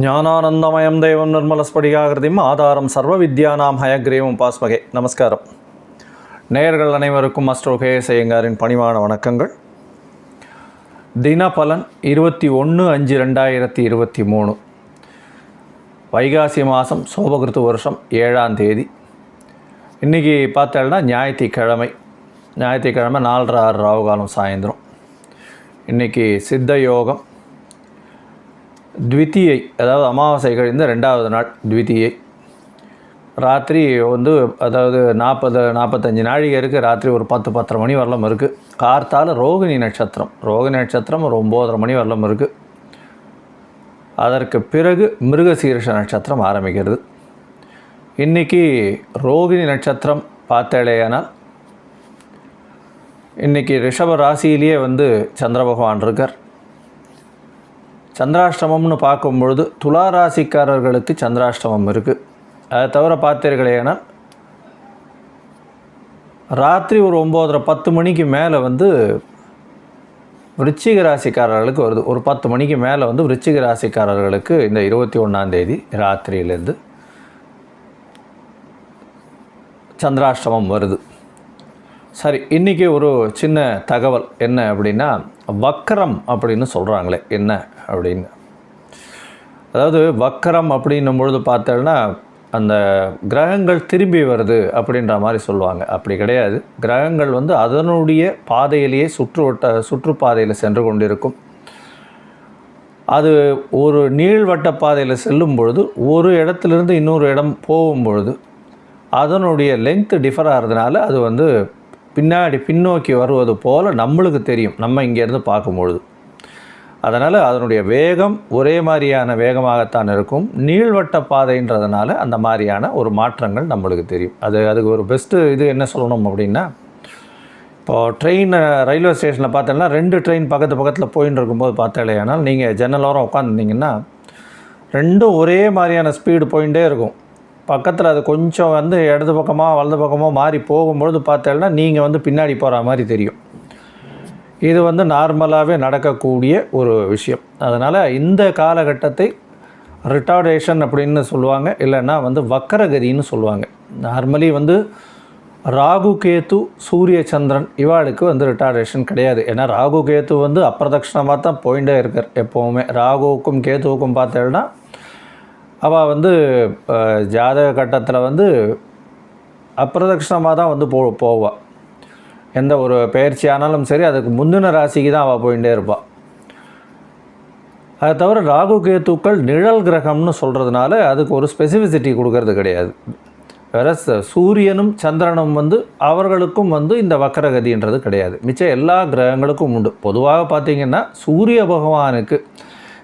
ஞானானந்தமயம் தெய்வம் நிர்மலஸ்படிகாகிருதியும் ஆதாரம் சர்வ வித்யானாம் ஹயக்ரீவம் பாஸ்மகே நமஸ்காரம். நேயர்கள் அனைவருக்கும் அஸ்ட்ரோகே செய்யங்காரின் பணிவான வணக்கங்கள். தினபலன் இருபத்தி ஒன்று அஞ்சு ரெண்டாயிரத்தி இருபத்தி மூணு. வைகாசி மாதம் சோபகிருத்து வருஷம் ஏழாம் தேதி. இன்றைக்கி பார்த்தேன்னா ஞாயிற்றுக்கிழமை. ஞாயிற்றுக்கிழமை நாலரை ஆறு ராவு காலம் சாயந்தரம். இன்றைக்கி சித்த யோகம் த்விதியை அதாவது அமாவாசை கழிந்த ரெண்டாவது நாள் த்விதியை. ராத்திரி வந்து அதாவது நாற்பது நாற்பத்தஞ்சு நாழிகை இருக்குது ராத்திரி ஒரு பத்து பத்தரை மணி வரலாம் இருக்குது கார்த்தால ரோகிணி நட்சத்திரம். ரோகிணி நட்சத்திரம் ஒரு ஒம்போதரை மணி வரலாம் இருக்குது அதற்கு பிறகு மிருகசீரிஷ நட்சத்திரம் ஆரம்பிக்கிறது. இன்றைக்கி ரோகிணி நட்சத்திரம் பார்த்தேடையானால் இன்றைக்கி ரிஷப ராசியிலேயே வந்து சந்திர பகவான் இருக்கார். சந்திராஷ்டமம்னு பார்க்கும் பொழுது துலா ராசிக்காரர்களுக்கு சந்திராஷ்டமம் இருக்குது அதை தவிர பார்த்தீர்களேனால் ராத்திரி ஒரு ஒம்போதரை பத்து மணிக்கு மேலே வந்து விருச்சிக ராசிக்காரர்களுக்கு வருது. ஒரு பத்து மணிக்கு மேலே வந்து விருச்சிக ராசிக்காரர்களுக்கு இந்த இருபத்தி ஒன்றாந்தேதி ராத்திரியிலேருந்து சந்திராஷ்டமம் வருது. சரி இன்றைக்கி ஒரு சின்ன தகவல் என்ன அப்படின்னா வக்கரம் அப்படின்னு சொல்கிறாங்களே என்ன அப்படின்னு. அதாவது வக்கரம் அப்படின்னும் பொழுது பார்த்தோன்னா அந்த கிரகங்கள் திரும்பி வருது அப்படின்ற மாதிரி சொல்லுவாங்க. அப்படி கிடையாது. கிரகங்கள் வந்து அதனுடைய பாதையிலேயே சுற்றுவட்ட சுற்றுப்பாதையில் சென்று கொண்டிருக்கும். அது ஒரு நீள்வட்ட பாதையில் செல்லும் பொழுது ஒரு இடத்துலேருந்து இன்னொரு இடம் போகும் பொழுது அதனுடைய லென்த்து டிஃபர் ஆகிறதுனால அது வந்து பின்னாடி பின்னோக்கி வருவது போல் நம்மளுக்கு தெரியும். நம்ம இங்கேருந்து பார்க்கும்பொழுது. அதனால் அதனுடைய வேகம் ஒரே மாதிரியான வேகமாகத்தான் இருக்கும். நீள்வட்ட பாதைன்றதுனால அந்த மாதிரியான ஒரு மாற்றங்கள் நம்மளுக்கு தெரியும். அது அதுக்கு ஒரு பெஸ்ட்டு இது என்ன சொல்லணும் அப்படின்னா இப்போது ட்ரெயின் ரயில்வே ஸ்டேஷனில் பார்த்தோம்னா ரெண்டு ட்ரெயின் பக்கத்து பக்கத்தில் போயின்னு இருக்கும்போது பார்த்தாலேயானால் நீங்கள் ஜன்னலோரம் உட்காந்துருந்தீங்கன்னா ரெண்டும் ஒரே மாதிரியான ஸ்பீடு போயிட்டே இருக்கும். பக்கத்தில் அது கொஞ்சம் வந்து இடது பக்கமாக வலது பக்கமாக மாறி போகும்பொழுது பார்த்தேன்னா நீங்கள் வந்து பின்னாடி போகிற மாதிரி தெரியும். இது வந்து நார்மலாகவே நடக்கக்கூடிய ஒரு விஷயம். அதனால் இந்த காலகட்டத்தை ரிட்டார்டேஷன் அப்படின்னு சொல்லுவாங்க இல்லைன்னா வந்து வக்கரகதின்னு சொல்லுவாங்க. நார்மலி வந்து ராகு கேத்து சூரிய சந்திரன் இவாளுக்கு வந்து ரிட்டார்டேஷன் கிடையாது. ஏன்னா ராகு கேத்து வந்து அப்பிரதட்சணமாக தான் போயிட்டே இருக்கார் எப்போவுமே. ராகுவுக்கும் கேத்துவுக்கும் பார்த்தேன்னா அவள் வந்து ஜாதக கட்டத்தில் வந்து அப்பிரதட்சணமாக தான் வந்து போ போவாள் எந்த ஒரு பயிற்சி ஆனாலும் சரி அதுக்கு முந்தின ராசிக்கு தான் அவள் போயிட்டே இருப்பாள் அதை தவிர ராகு கேத்துக்கள் நிழல் கிரகம்னு சொல்கிறதுனால அதுக்கு ஒரு ஸ்பெசிஃபிசிட்டி கொடுக்கறது கிடையாது. வேற சூரியனும் சந்திரனும் வந்து அவர்களுக்கும் வந்து இந்த வக்கரகதின்றது கிடையாது. மிச்சம் எல்லா கிரகங்களுக்கும் உண்டு. பொதுவாக பார்த்திங்கன்னா சூரிய பகவானுக்கு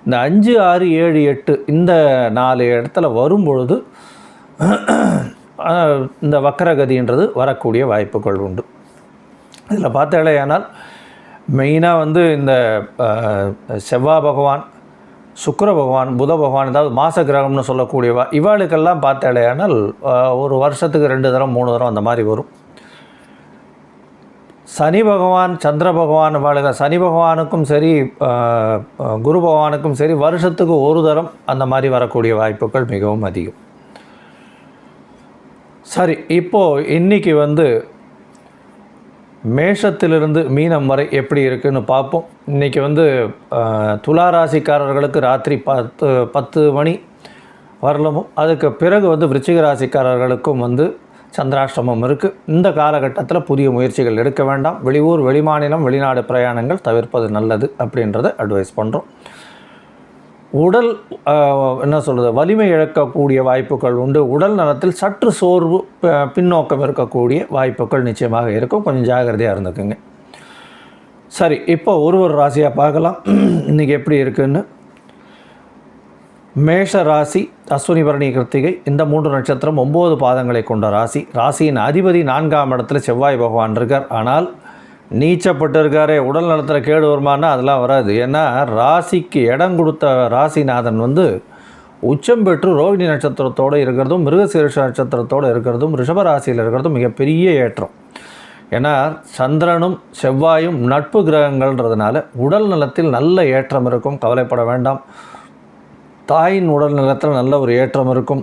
இந்த அஞ்சு ஆறு ஏழு எட்டு இந்த நாலு இடத்துல வரும்பொழுது இந்த வக்கரகதின்றது வரக்கூடிய வாய்ப்புகள் உண்டு. இதில் பார்த்தாலேயானால் மெயினாக வந்து இந்த செவ்வாய் பகவான் சுக்கர பகவான் புத பகவான் ஏதாவது மாச கிரகம்னு சொல்லக்கூடியவா இவாளுக்கெல்லாம் பார்த்தாலேயானால் ஒரு வருஷத்துக்கு ரெண்டு தரம் மூணு தரம் அந்த மாதிரி வரும். சனி பகவான் சந்திர பகவான் வாழுக. சனி பகவானுக்கும் சரி குரு பகவானுக்கும் சரி வருஷத்துக்கு ஒரு தரம் அந்த மாதிரி வரக்கூடிய வாய்ப்புகள் மிகவும் அதிகம். சரி இப்போது இன்றைக்கி வந்து மேஷத்திலிருந்து மீனம் வரை எப்படி இருக்குன்னு பார்ப்போம். இன்றைக்கி வந்து துலா ராசிக்காரர்களுக்கு ராத்திரி பத்து பத்து மணி வரலமும் அதுக்கு பிறகு வந்து விருச்சிக ராசிக்காரர்களுக்கும் வந்து சந்திராஷ்டமம் இருக்குது இந்த காலகட்டத்தில் புதிய முயற்சிகள் எடுக்க வேண்டாம். வெளியூர் வெளிமாநிலம் வெளிநாடு பிரயாணங்கள் தவிர்ப்பது நல்லது அப்படின்றத அட்வைஸ் பண்ணுறோம் உடல் என்ன சொல்கிறது வலிமை இழக்கக்கூடிய வாய்ப்புகள் உண்டு. உடல் நலத்தில் சற்று சோர்வு பின்னோக்கம் இருக்கக்கூடிய வாய்ப்புகள் நிச்சயமாக இருக்கும். கொஞ்சம் ஜாகிரதையாக இருந்துக்குங்க. சரி இப்போ ஒரு ஒரு ராசியாக பார்க்கலாம். இன்றைக்கி எப்படி இருக்குதுன்னு மேஷ ராசி அஸ்வினி பரணி கிருத்திகை இந்த மூன்று நட்சத்திரம் ஒம்பது பாதங்களை கொண்ட ராசி. ராசியின் அதிபதி நான்காம் இடத்துல செவ்வாய் பகவான் இருக்கார். ஆனால் நீச்சப்பட்டிருக்காரே உடல் நலத்தில் கேடு வருமானா? அதெல்லாம் வராது. ஏன்னா ராசிக்கு இடம் கொடுத்த ராசிநாதன் வந்து உச்சம் பெற்று ரோகிணி நட்சத்திரத்தோடு இருக்கிறதும் மிருகசீரிஷ நட்சத்திரத்தோடு இருக்கிறதும் ரிஷபராசியில் இருக்கிறதும் மிகப்பெரிய ஏற்றம். ஏன்னா சந்திரனும் செவ்வாயும் நட்பு கிரகங்கள்ன்றதுனால உடல் நலத்தில் நல்ல ஏற்றம் இருக்கும். கவலைப்பட வேண்டாம். தாயின் உடல் நலத்தில் நல்ல ஒரு ஏற்றம் இருக்கும்.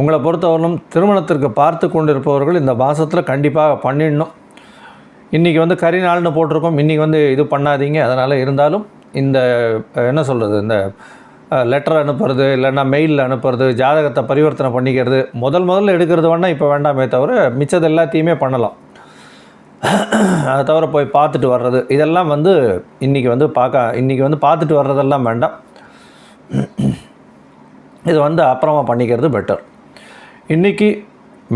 உங்களை பொறுத்தவரையிலும் திருமணத்திற்கு பார்த்து கொண்டிருப்பவர்கள் இந்த மாதத்தில் கண்டிப்பாக பண்ணிடணும். இன்றைக்கி வந்து கறி நாள்னு போட்டிருக்கோம். இன்றைக்கி வந்து இது பண்ணாதீங்க. அதனால் இருந்தாலும் இந்த என்ன சொல்கிறது இந்த லெட்டர் அனுப்புறது இல்லைன்னா மெயிலில் அனுப்புறது ஜாதகத்தை பரிவர்த்தனை பண்ணிக்கிறது முதல் முதல்ல எடுக்கிறது வேணால் இப்போ வேண்டாமே தவிர மிச்சது எல்லாத்தையுமே பண்ணலாம். அதை தவிர போய் பார்த்துட்டு வர்றது. இதெல்லாம் வந்து இன்றைக்கி வந்து பார்க்க இன்றைக்கி வந்து பார்த்துட்டு வர்றதெல்லாம் வேண்டாம். இது வந்து அப்புறமா பண்ணிக்கிறது பெட்டர் இன்றைக்கி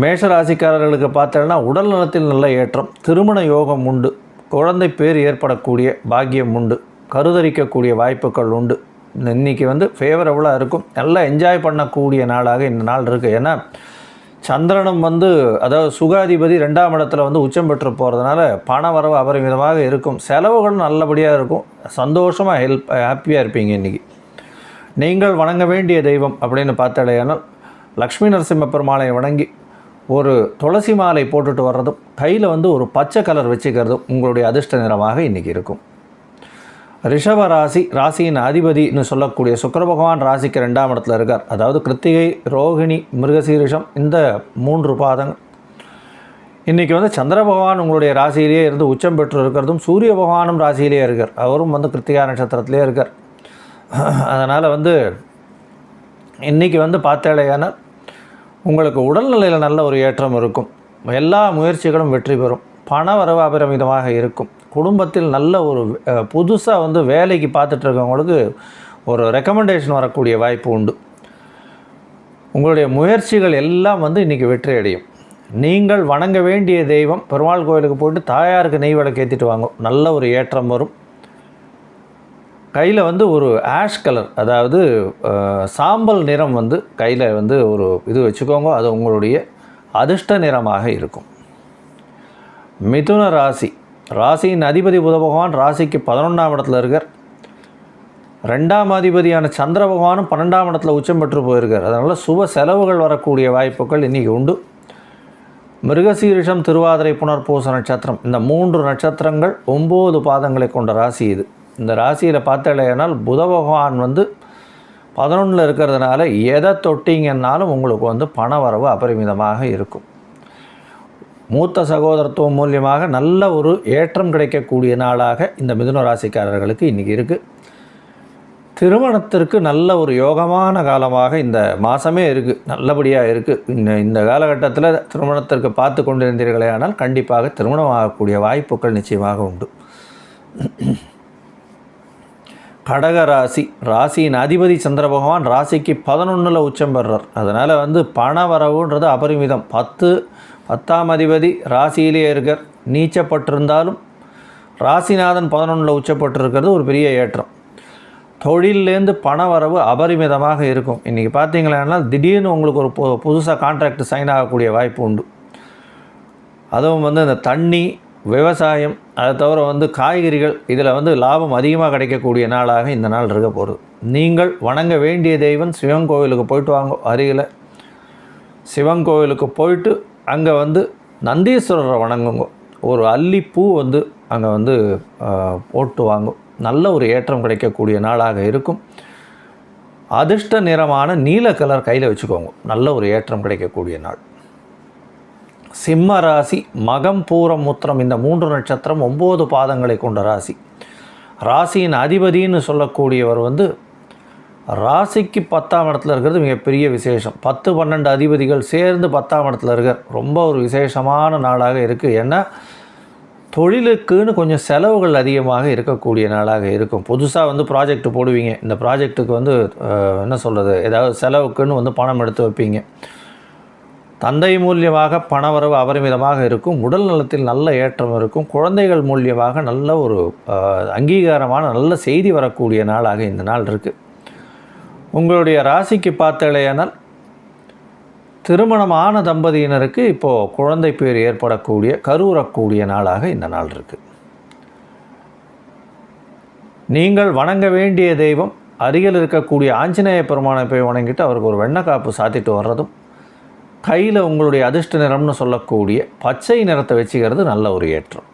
மேஷ ராசிக்காரர்களுக்கு பார்த்தோன்னா உடல் நலத்தில் நல்ல ஏற்றம் திருமண யோகம் உண்டு குழந்தை பேர் ஏற்படக்கூடிய பாக்கியம் உண்டு கருதரிக்கக்கூடிய வாய்ப்புகள் உண்டு. இன்றைக்கி வந்து ஃபேவரபுளாக இருக்கும். நல்லா என்ஜாய் பண்ணக்கூடிய நாளாக இந்த நாள் இருக்குது ஏன்னா சந்திரனும் வந்து அதாவது சுகாதிபதி ரெண்டாம் இடத்துல வந்து உச்சம் பெற்று போகிறதுனால பண வரவு அபரிமிதமாக இருக்கும். செலவுகளும் நல்லபடியாக இருக்கும். சந்தோஷமாக ஹெல்ப் ஹாப்பியாக இருப்பீங்க இன்றைக்கி நீங்கள் வணங்க வேண்டிய தெய்வம் அப்படின்னு பார்த்தாலேயானால் லக்ஷ்மி நரசிம்ம பெருமாளை வணங்கி ஒரு துளசி மாலை போட்டுட்டு வர்றதும் கையில் வந்து ஒரு பச்சை கலர் வச்சுக்கிறதும் உங்களுடைய அதிர்ஷ்ட நிறமாக இன்றைக்கி இருக்கும். ரிஷப ராசி ராசியின் அதிபதினு சொல்லக்கூடிய சுக்கர பகவான் ராசிக்கு ரெண்டாம் இடத்துல இருக்கார். அதாவது கிருத்திகை ரோகிணி மிருகசீரிஷம் இந்த மூன்று பாதங்கள். இன்றைக்கி வந்து சந்திர பகவான் உங்களுடைய ராசியிலேயே இருந்து உச்சம் பெற்று இருக்கிறதும் சூரிய பகவானும் ராசியிலேயே இருக்கார். அவரும் வந்து கிருத்திகா நட்சத்திரத்திலே இருக்கார். அதனால் வந்து இன்றைக்கி வந்து பார்த்தேடையானால் உங்களுக்கு உடல்நிலையில் நல்ல ஒரு ஏற்றம் இருக்கும். எல்லா முயற்சிகளும் வெற்றி பெறும். பண வரவு அபரிமிதமாக இருக்கும். குடும்பத்தில் நல்ல ஒரு புதுசாக வந்து வேலைக்கு பார்த்துட்டு இருக்கவங்களுக்கு ஒரு ரெக்கமெண்டேஷன் வரக்கூடிய வாய்ப்பு உண்டு. உங்களுடைய முயற்சிகள் எல்லாம் வந்து இன்றைக்கி வெற்றி அடையும். நீங்கள் வணங்க வேண்டிய தெய்வம் பெருமாள் கோயிலுக்கு போயிட்டு தாயாருக்கு நெய் விளக்கு ஏற்றிட்டு வாங்க. நல்ல ஒரு ஏற்றம் வரும். கையில் வந்து ஒரு ஆஷ் கலர் அதாவது சாம்பல் நிறம் வந்து கையில் வந்து ஒரு இது வச்சுக்கோங்க அது உங்களுடைய அதிர்ஷ்ட நிறமாக இருக்கும். மிதுன ராசி. ராசியின் அதிபதி புத பகவான் ராசிக்கு பதினொன்றாம் இடத்துல இருக்கார். ரெண்டாம் அதிபதியான சந்திர பகவானும் பன்னெண்டாம் இடத்துல உச்சம் பெற்று போயிருக்கார். அதனால் சுப செலவுகள் வரக்கூடிய வாய்ப்புகள் இன்றைக்கி உண்டு. மிருகசீரிஷம் திருவாதிரை புனர்பூச நட்சத்திரம் இந்த மூன்று நட்சத்திரங்கள் ஒம்பது பாதங்களை கொண்ட ராசி இது. இந்த ராசியில் பார்த்தாலேனால் புத பகவான் வந்து பதினொன்றில் இருக்கிறதுனால எதை தொட்டிங்கன்னாலும் உங்களுக்கு வந்து பண வரவு அபரிமிதமாக இருக்கும். மூத்த சகோதரத்துவம் மூலியமாக நல்ல ஒரு ஏற்றம் கிடைக்கக்கூடிய நாளாக இந்த மிதுன ராசிக்காரர்களுக்கு இன்றைக்கி இருக்குது திருமணத்திற்கு நல்ல ஒரு யோகமான காலமாக இந்த மாதமே இருக்குது நல்லபடியாக இருக்குது இந்த இந்த காலகட்டத்தில் திருமணத்திற்கு பார்த்து கொண்டிருந்தீர்களே ஆனால் கண்டிப்பாக திருமணம் ஆகக்கூடிய வாய்ப்புகள் நிச்சயமாக உண்டு. கடக ராசி ராசியின் அதிபதி சந்திர பகவான் ராசிக்கு பதினொன்றில் உச்சம் பெறுறார் அதனால் வந்து பண வரவுன்றது அபரிமிதம். பத்து பத்தாம் அதிபதி ராசியிலேயே இருக்கார். நீச்சப்பட்டிருந்தாலும் ராசிநாதன் பதினொன்றில் உச்சப்பட்டிருக்கிறது ஒரு பெரிய ஏற்றம். தொழிலேருந்து பண வரவு அபரிமிதமாக இருக்கும். இன்றைக்கி பார்த்தீங்களா திடீர்னு உங்களுக்கு ஒரு புதுசாக கான்ட்ராக்ட் சைன் ஆகக்கூடிய வாய்ப்பு உண்டு. அதுவும் வந்து இந்த தண்ணி விவசாயம் அதை தவிர வந்து காய்கறிகள் இதில் வந்து லாபம் அதிகமாக கிடைக்கக்கூடிய நாளாக இந்த நாள் இருக்க போகிறது நீங்கள் வணங்க வேண்டிய தெய்வம் சிவன் கோவிலுக்கு போயிட்டு வாங்க அருகில். சிவன் கோவிலுக்கு போயிட்டு அங்கே வந்து நந்தீஸ்வரரை வணங்குங்க. ஒரு அல்லிப்பூ வந்து அங்கே வந்து போட்டு வாங்கும் நல்ல ஒரு ஏற்றம் கிடைக்கக்கூடிய நாளாக இருக்கும். அதிர்ஷ்ட நிறமான நீல கலர் கையில் வச்சுக்கோங்க. நல்ல ஒரு ஏற்றம் கிடைக்கக்கூடிய நாள். சிம்ம ராசி மகம் பூரம் முத்திரம் இந்த மூன்று நட்சத்திரம் ஒம்பது பாதங்களை கொண்ட ராசி. ராசியின் அதிபதின்னு சொல்லக்கூடியவர் வந்து ராசிக்கு பத்தாம் இடத்துல இருக்கிறது மிகப்பெரிய விசேஷம். பத்து பன்னெண்டு அதிபதிகள் சேர்ந்து பத்தாம் இடத்துல இருக்கார் ரொம்ப ஒரு விசேஷமான நாளாக இருக்குது ஏன்னா தொழிலுக்குன்னு கொஞ்சம் செலவுகள் அதிகமாக இருக்கக்கூடிய நாளாக இருக்கும். புதுசாக வந்து ப்ராஜெக்ட் போடுவீங்க. இந்த ப்ராஜெக்ட்டுக்கு வந்து என்ன சொல்கிறது ஏதாவது செலவுக்குன்னு வந்து பணம் எடுத்து வைப்பீங்க. தந்தை மூலியமாக பணவரவு அபரிமிதமாக இருக்கும் உடல் நலத்தில் நல்ல ஏற்றம் இருக்கும் குழந்தைகள் மூலியமாக நல்ல ஒரு அங்கீகாரமான நல்ல செய்தி வரக்கூடிய நாளாக இந்த நாள் இருக்குது உங்களுடைய ராசிக்கு பார்த்தலையானால் திருமணமான தம்பதியினருக்கு இப்போது குழந்தை பேர் ஏற்படக்கூடிய கருவுறக்கூடிய நாளாக இந்த நாள் இருக்குது நீங்கள் வணங்க வேண்டிய தெய்வம் அருகில் இருக்கக்கூடிய ஆஞ்சநேய பெருமானை போய் வணங்கிட்டு அவருக்கு ஒரு வெண்ணக்காப்பு சாத்திட்டு வர்றதும் கையில் உங்களுடைய அதிர்ஷ்ட நிறம்னு சொல்லக்கூடிய பச்சை நிறத்தை வச்சுக்கிறது நல்ல ஒரு ஏற்றம்.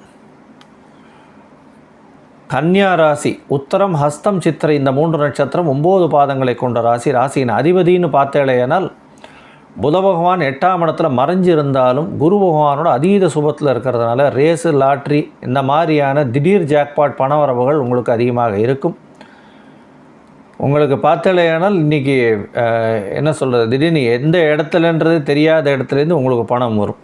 கன்னியா ராசி உத்தரம் ஹஸ்தம் சித்திரை இந்த மூன்று நட்சத்திரம் ஒம்பது பாதங்களை கொண்ட ராசி. ராசியின் அதிபதின்னு பார்த்தேலையானால் புத பகவான் எட்டாம் இடத்துல மறைஞ்சிருந்தாலும் குரு பகவானோட அதீத சுபத்தில் இருக்கிறதுனால ரேஸு லாட்ரி இந்த மாதிரியான திடீர் ஜாக்பாட் பண வரவுகள் உங்களுக்கு அதிகமாக இருக்கும். உங்களுக்கு பார்த்தலையானால் இன்றைக்கி என்ன சொல்கிறது திடீர்னு எந்த இடத்துலன்றது தெரியாத இடத்துலேருந்து உங்களுக்கு பணம் வரும்.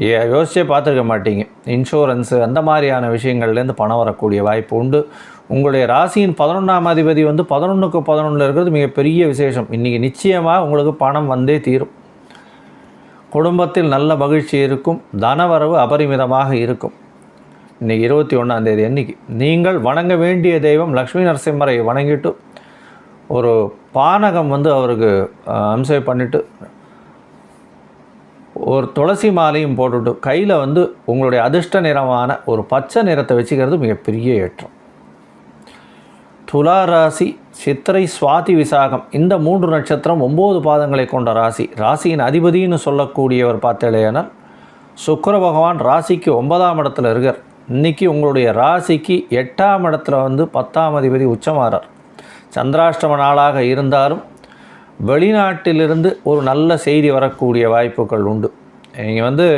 ஏ யோசிச்சே பார்த்துருக்க மாட்டீங்க. இன்சூரன்ஸு அந்த மாதிரியான விஷயங்கள்லேருந்து பணம் வரக்கூடிய வாய்ப்பு உண்டு. உங்களுடைய ராசியின் பதினொன்றாம் அதிபதி வந்து பதினொன்றுக்கு பதினொன்றில் இருக்கிறது மிகப்பெரிய விசேஷம். இன்றைக்கி நிச்சயமாக உங்களுக்கு பணம் வந்தே தீரும். குடும்பத்தில் நல்ல மகிழ்ச்சி இருக்கும். தனவரவு அபரிமிதமாக இருக்கும். இன்றைக்கி இருபத்தி ஒன்றாந்தேதி அன்றைக்கி நீங்கள் வணங்க வேண்டிய தெய்வம் லக்ஷ்மி நரசிம்மரை வணங்கிட்டு ஒரு பானகம் வந்து அவருக்கு அம்சை பண்ணிவிட்டு ஒரு துளசி மாலையும் போட்டுவிட்டு கையில் வந்து உங்களுடைய அதிர்ஷ்ட நிறமான ஒரு பச்சை நிறத்தை வச்சுக்கிறது மிகப்பெரிய ஏற்றம். துலா ராசி சித்திரை சுவாதி விசாகம். இந்த மூன்று நட்சத்திரம் ஒம்பது பாதங்களை கொண்ட ராசி. ராசியின் அதிபதினு சொல்லக்கூடியவர் பார்த்தேலையானால் சுக்கர பகவான் ராசிக்கு ஒன்பதாம் இடத்துல இருக்கார். இன்றைக்கி உங்களுடைய ராசிக்கு எட்டாம் இடத்துல வந்து பத்தாம் அதிபதி உச்சமாறார். சந்திராஷ்டம நாளாக இருந்தாலும் வெளிநாட்டிலிருந்து ஒரு நல்ல செய்தி வரக்கூடிய வாய்ப்புகள் உண்டு. நீங்கள் வந்து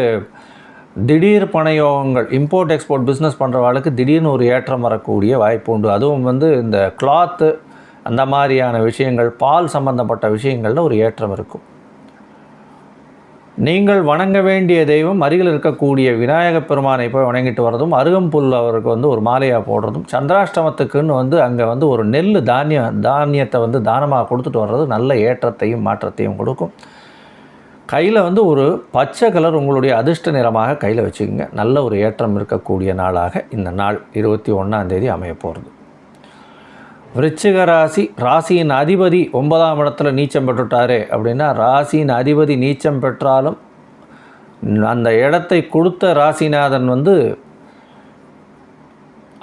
திடீர் பணயோகங்கள் இம்போர்ட் எக்ஸ்போர்ட் பிஸ்னஸ் பண்ணுறவர்களுக்கு திடீர்னு ஒரு ஏற்றம் வரக்கூடிய வாய்ப்பு உண்டு. அதுவும் வந்து இந்த கிளாத்து அந்த மாதிரியான விஷயங்கள் பால் சம்பந்தப்பட்ட விஷயங்களில் ஒரு ஏற்றம் இருக்கும். நீங்கள் வணங்க வேண்டிய தெய்வம் அருகில் இருக்கக்கூடிய விநாயகப் பெருமானை போய் வணங்கிட்டு வர்றதும் அருகம்புல் அவருக்கு வந்து ஒரு மாலையாக போடுறதும் சந்திராஷ்டமத்துக்குன்னு வந்து அங்கே வந்து ஒரு நெல் தானியம் தானியத்தை வந்து தானமாக கொடுத்துட்டு வர்றது நல்ல ஏற்றத்தையும் மாற்றத்தையும் கொடுக்கும். கையில் வந்து ஒரு பச்சை கலர் உங்களுடைய அதிர்ஷ்ட நிறமாக கையில் வச்சுக்கோங்க. நல்ல ஒரு ஏற்றம் இருக்கக்கூடிய நாளாக இந்த நாள் இருபத்தி ஒன்றாந்தேதி அமைய போகிறது விருச்சிக ராசி ராசியின் அதிபதி ஒன்பதாம் இடத்துல நீச்சம் பெற்றுட்டாரு அப்படின்னா ராசியின் அதிபதி நீச்சம் பெற்றாலும் அந்த இடத்தை கொடுத்த ராசிநாதன் வந்து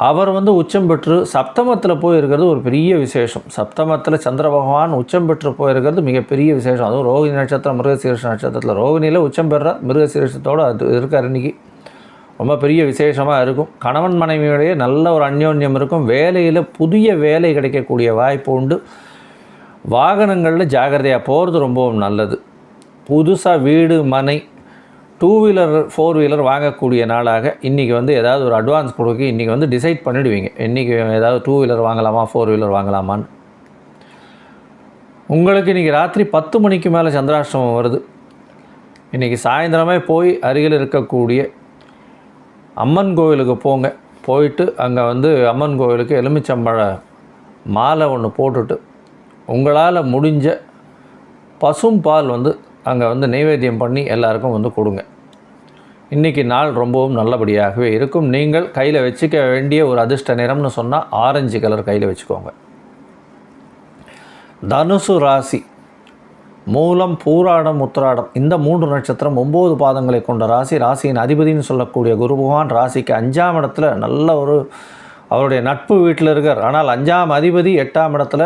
அவர் வந்து உச்சம் பெற்று சப்தமத்தில் போயிருக்கிறது ஒரு பெரிய விசேஷம். சப்தமத்தில் சந்திர பகவான் உச்சம் பெற்று போயிருக்கிறது மிகப்பெரிய விசேஷம். அதுவும் ரோகிணி நட்சத்திரம் மிருகசீரிஷ நட்சத்திரத்தில் ரோகிணியில் உச்சம் பெறார் மிருகசீரிஷத்தோடு அது இருக்கார் இன்றைக்கி ரொம்ப பெரிய விசேஷமாக இருக்கும். கணவன் மனைவியுடைய நல்ல ஒரு அந்யோன்யம் இருக்கும். வேலையில் புதிய வேலை கிடைக்கக்கூடிய வாய்ப்பு உண்டு. வாகனங்களில் ஜாகிரதையாக போகிறது ரொம்பவும் நல்லது. புதுசாக வீடு மனை டூ வீலர் ஃபோர் வீலர் வாங்கக்கூடிய நாளாக இன்றைக்கி வந்து ஏதாவது ஒரு அட்வான்ஸ் கொடுக்க இன்றைக்கி வந்து டிசைட் பண்ணிவிடுவீங்க இன்றைக்கி ஏதாவது டூ வீலர் வாங்கலாமா ஃபோர் வீலர் வாங்கலாமான்னு. உங்களுக்கு இன்றைக்கி ராத்திரி பத்து மணிக்கு மேலே சந்திராஷ்டமம் வருது. இன்றைக்கி சாயந்தரமே போய் அருகில் இருக்கக்கூடிய அம்மன் கோவிலுக்கு போங்க. போயிட்டு அங்கே வந்து அம்மன் கோவிலுக்கு எலுமிச்சம்பழ மாலை ஒன்று போட்டுட்டு உங்களால் முடிஞ்ச பசும் பால் வந்து அங்கே வந்து நைவேத்தியம் பண்ணி எல்லாருக்கும் வந்து கொடுங்க. இன்றைக்கி நாள் ரொம்பவும் நல்லபடியாகவே இருக்கும். நீங்கள் கையில் வச்சுக்க வேண்டிய ஒரு அதிர்ஷ்ட நிறம்னு சொன்னால் ஆரஞ்சு கலர் கையில் வச்சுக்கோங்க. தனுசு ராசி. மூலம் பூராடம் உத்திராடம். இந்த மூன்று நட்சத்திரம் ஒம்பது பாதங்களை கொண்ட ராசி ராசியின் அதிபதினு சொல்லக்கூடிய குரு பகவான் ராசிக்கு அஞ்சாம் இடத்துல நல்ல ஒரு அவருடைய நட்பு வீட்டில் இருக்கார். ஆனால் அஞ்சாம் அதிபதி எட்டாம் இடத்துல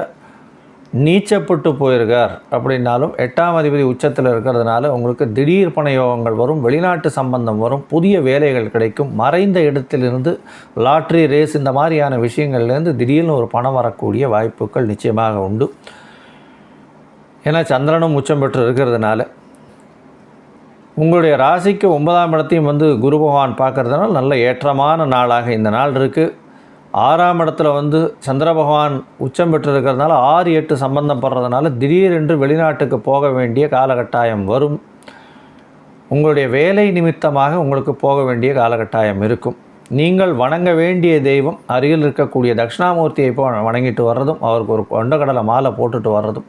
நீச்சப்பட்டு போயிருக்கார். அப்படின்னாலும் எட்டாம் அதிபதி உச்சத்தில் இருக்கிறதுனால உங்களுக்கு திடீர் பண யோகங்கள் வரும் வெளிநாட்டு சம்பந்தம் வரும் புதிய வேலைகள் கிடைக்கும் மறைந்த இடத்திலிருந்து லாட்ரி ரேஸ் இந்த மாதிரியான விஷயங்கள்லேருந்து திடீர்னு ஒரு பணம் வரக்கூடிய வாய்ப்புகள் நிச்சயமாக உண்டு. ஏன்னா சந்திரனும் உச்சம் பெற்று இருக்கிறதுனால. உங்களுடைய ராசிக்கு ஒன்பதாம் இடத்தையும் வந்து குரு பகவான் பார்க்குறதுனால நல்ல ஏற்றமான நாளாக இந்த நாள் இருக்குது ஆறாம் இடத்துல வந்து சந்திர பகவான் உச்சம் பெற்று இருக்கிறதுனால ஆறு எட்டு சம்பந்தம் படுறதுனால திடீரென்று வெளிநாட்டுக்கு போக வேண்டிய காலகட்டாயம் வரும். உங்களுடைய வேலை நிமித்தமாக உங்களுக்கு போக வேண்டிய காலகட்டாயம் இருக்கும். நீங்கள் வணங்க வேண்டிய தெய்வம் அருகில் இருக்கக்கூடிய தட்சிணாமூர்த்தியை இப்போ வணங்கிட்டு வர்றதும் அவருக்கு ஒரு கொண்டக்கடலை மாலை போட்டுட்டு வர்றதும்.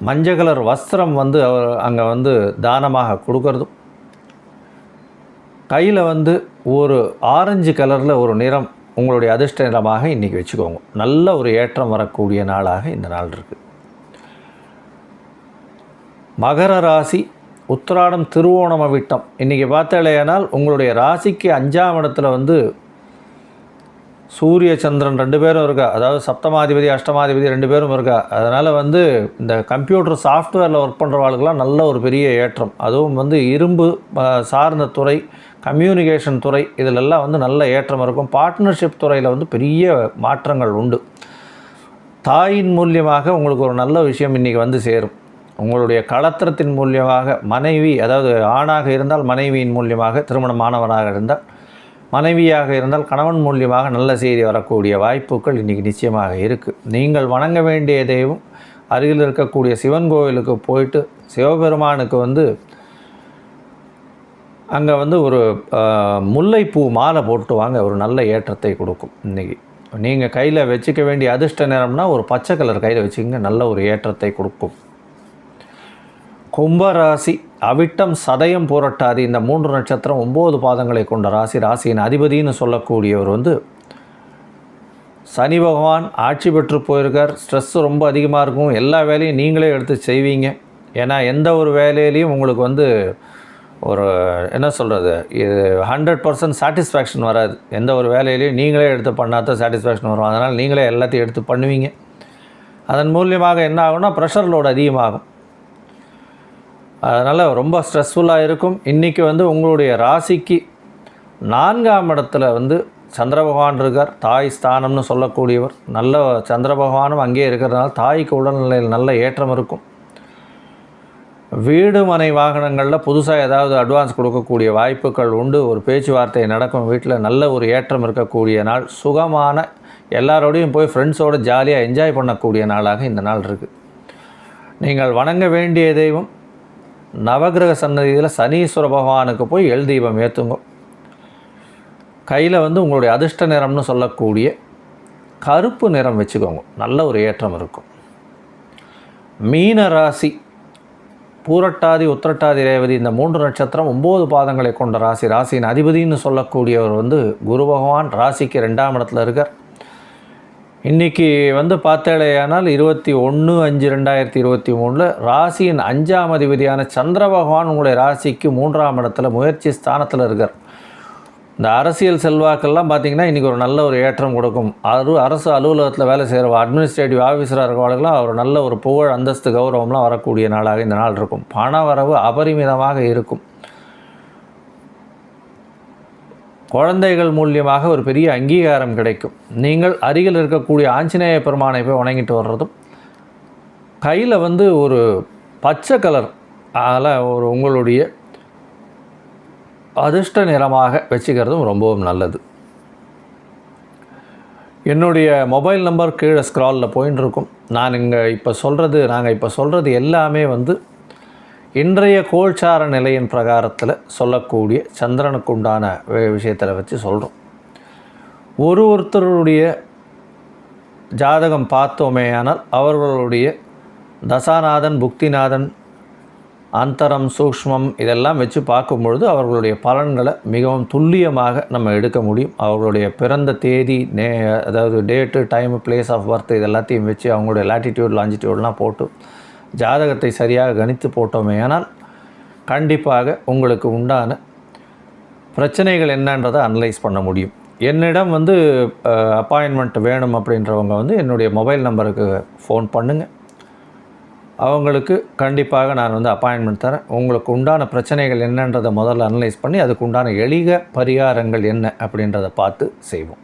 மஞ்சள் கலர் வஸ்திரம் வந்து அவர் அங்கே வந்து தானமாக கொடுக்கறதும் கையில் வந்து ஒரு ஆரஞ்சு கலரில் ஒரு நிறம் உங்களுடைய அதிர்ஷ்ட நிறமாக இன்றைக்கி வச்சுக்கோங்க. நல்ல ஒரு ஏற்றம் வரக்கூடிய நாளாக இந்த நாள் இருக்குது மகர ராசி உத்திராடம் திருவோணம விட்டம். இன்றைக்கி பார்த்தாலேயானால் உங்களுடைய ராசிக்கு அஞ்சாம் இடத்துல வந்து சூரிய சந்திரன் ரெண்டு பேரும் இருக்கா? அதாவது சப்தமாதிபதி அஷ்டமாதிபதி ரெண்டு பேரும் இருக்கா? அதனால் வந்து இந்த கம்ப்யூட்டர் சாஃப்ட்வேரில் ஒர்க் பண்ணுறவாளுக்கெல்லாம் நல்ல ஒரு பெரிய ஏற்றம். அதுவும் வந்து இரும்பு சார்ந்த துறை கம்யூனிகேஷன் துறை இதிலெல்லாம் வந்து நல்ல ஏற்றம் இருக்கும். பார்ட்னர்ஷிப் துறையில் வந்து பெரிய மாற்றங்கள் உண்டு. தாயின் மூலியமாக உங்களுக்கு ஒரு நல்ல விஷயம் இன்றைக்கி வந்து சேரும். உங்களுடைய களத்திரத்தின் மூலியமாக மனைவி அதாவது ஆணாக இருந்தால் மனைவியின் மூலியமாக திருமணமானவனாக இருந்தால் மனைவியாக இருந்தால் கணவன் மூலியமாக நல்ல செய்தி வரக்கூடிய வாய்ப்புகள் இன்றைக்கி நிச்சயமாக இருக்குது நீங்கள் வணங்க வேண்டிய தெய்வம் அருகில் இருக்கக்கூடிய சிவன் கோவிலுக்கு போயிட்டு சிவபெருமானுக்கு வந்து அங்கே வந்து ஒரு முல்லைப்பூ மாலை போட்டு வாங்க ஒரு நல்ல ஏற்றத்தை கொடுக்கும் இன்றைக்கி நீங்கள் கையில் வச்சுக்க வேண்டிய அதிர்ஷ்ட நேரம்னா ஒரு பச்சை கலர் கையில் வச்சுக்கங்க நல்ல ஒரு ஏற்றத்தை கொடுக்கும். கும்பராசி அவிட்டம் சதயம் புரட்டாதி இந்த மூன்று நட்சத்திரம் ஒம்பது பாதங்களை கொண்ட ராசி ராசியின் அதிபதின்னு சொல்லக்கூடியவர் வந்து சனி பகவான் ஆட்சி பெற்று போயிருக்கார். ஸ்ட்ரெஸ் ரொம்ப அதிகமாக இருக்கும். எல்லா வேலையும் நீங்களே எடுத்து செய்வீங்க. ஏன்னா எந்த ஒரு வேலையிலையும் உங்களுக்கு வந்து ஒரு என்ன சொல்கிறது இது ஹண்ட்ரட் பர்சன்ட் சாட்டிஸ்ஃபேக்ஷன் வராது. எந்த ஒரு வேலையிலையும் நீங்களே எடுத்து பண்ணால் தான் சாட்டிஸ்ஃபேக்ஷன் வரும். அதனால் நீங்களே எல்லாத்தையும் எடுத்து பண்ணுவீங்க. அதன் மூலியமாக என்ன ஆகும்னா ப்ரெஷர் லோடு அதிகமாகும். அதனால் ரொம்ப ஸ்ட்ரெஸ்ஃபுல்லாக இருக்கும். இன்றைக்கி வந்து உங்களுடைய ராசிக்கு நான்காம் இடத்துல வந்து சந்திர பகவான் இருக்கார். தாய் ஸ்தானம்னு சொல்லக்கூடியவர். நல்ல சந்திர பகவானும் அங்கேயே இருக்கிறதுனால தாய்க்கு உடல்நிலையில் நல்ல ஏற்றம் இருக்கும். வீடு மனை வாகனங்களில் புதுசாக ஏதாவது அட்வான்ஸ் கொடுக்கக்கூடிய வாய்ப்புகள் உண்டு. ஒரு பேச்சுவார்த்தை நடக்கும். வீட்டில் நல்ல ஒரு ஏற்றம் இருக்கக்கூடிய நாள். சுகமான எல்லாரோடையும் போய் ஃப்ரெண்ட்ஸோடு ஜாலியாக என்ஜாய் பண்ணக்கூடிய நாளாக இந்த நாள் இருக்குது நீங்கள் வணங்க வேண்டிய தெய்வம் நவகிரக சன்னதியில் சனீஸ்வர பகவானுக்கு போய் எல் தீபம் ஏற்றுங்க கையில் வந்து உங்களுடைய அதிர்ஷ்ட நிறம்னு சொல்லக்கூடிய கருப்பு நிறம் வச்சுக்கோங்க. நல்ல ஒரு ஏற்றம் இருக்கும். மீன ராசி பூரட்டாதி உத்திரட்டாதி ரேவதி இந்த மூன்று நட்சத்திரம் ஒம்பது பாதங்களை கொண்ட ராசி. ராசியின் அதிபதின்னு சொல்லக்கூடியவர் வந்து குரு பகவான். ராசிக்கு ரெண்டாம் இடத்துல இருக்கார். இன்றைக்கி வந்து பார்த்தேடையானால் இருபத்தி ஒன்று அஞ்சு ரெண்டாயிரத்தி இருபத்தி மூணில் ராசியின் அஞ்சாம் அதிபதியான சந்திர பகவான் உங்களுடைய ராசிக்கு மூன்றாம் இடத்துல முயற்சி ஸ்தானத்தில் இருக்கார். இந்த அரசியல் செல்வாக்கெல்லாம் பார்த்தீங்கன்னா இன்றைக்கி ஒரு நல்ல ஒரு ஏற்றம் கொடுக்கும். அரு அரசு அலுவலகத்தில் வேலை செய்கிற அட்மினிஸ்ட்ரேட்டிவ் ஆஃபீஸராக இருக்கிறவங்களுக்குலாம் ஒரு நல்ல ஒரு புகழ் அந்தஸ்து கௌரவம்லாம் வரக்கூடிய நாளாக இந்த நாள் இருக்கும். பண வரவு அபரிமிதமாக இருக்கும். குழந்தைகள் மூலியமாக ஒரு பெரிய அங்கீகாரம் கிடைக்கும். நீங்கள் அருகில் இருக்கக்கூடிய ஆஞ்சநேய பெருமானை போய் வணங்கிட்டு வர்றதும் கையில் வந்து ஒரு பச்சை கலர் அதில் ஒரு உங்களுடைய அதிர்ஷ்ட நிறமாக வச்சுக்கிறதும் ரொம்பவும் நல்லது. என்னுடைய மொபைல் நம்பர் கீழே ஸ்க்ராலில் போயின்னு இருக்கும் நான் இங்கே இப்போ சொல்கிறது நாங்கள் இப்போ சொல்கிறது எல்லாமே வந்து இன்றைய கோல்சார நிலையின் பிரகாரத்தில் சொல்லக்கூடிய சந்திரனுக்கு உண்டான விஷயத்தில் வச்சு சொல்கிறோம் ஒரு ஒருத்தருடைய ஜாதகம் பார்த்தோமேயானால் அவர்களுடைய தசாநாதன் புக்திநாதன் அந்தரம் சூக்ஷ்மம் இதெல்லாம் வச்சு பார்க்கும்பொழுது அவர்களுடைய பலன்களை மிகவும் துல்லியமாக நம்ம எடுக்க முடியும். அவர்களுடைய பிறந்த தேதி நே அதாவது date time place of birth இது எல்லாத்தையும் வச்சு அவங்களுடைய லாட்டிடியூட் லாஞ்சிடியூட்லாம் போட்டு ஜாதகத்தை சரியாக கணித்து போட்டோமே ஆனால் கண்டிப்பாக உங்களுக்கு உண்டான பிரச்சனைகள் என்னன்றதை அனலைஸ் பண்ண முடியும். என்னிடம் வந்து அப்பாயின்மெண்ட் வேணும் அப்படின்றவங்க வந்து என்னுடைய மொபைல் நம்பருக்கு ஃபோன் பண்ணுங்கள் அவங்களுக்கு கண்டிப்பாக நான் வந்து அப்பாயின்மெண்ட் தரேன். உங்களுக்கு உண்டான பிரச்சனைகள் என்னன்றதை முதல்ல அனலைஸ் பண்ணி அதுக்கு உண்டான எளிய பரிகாரங்கள் என்ன அப்படின்றத பார்த்து செய்வோம்.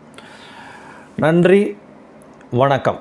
நன்றி வணக்கம்.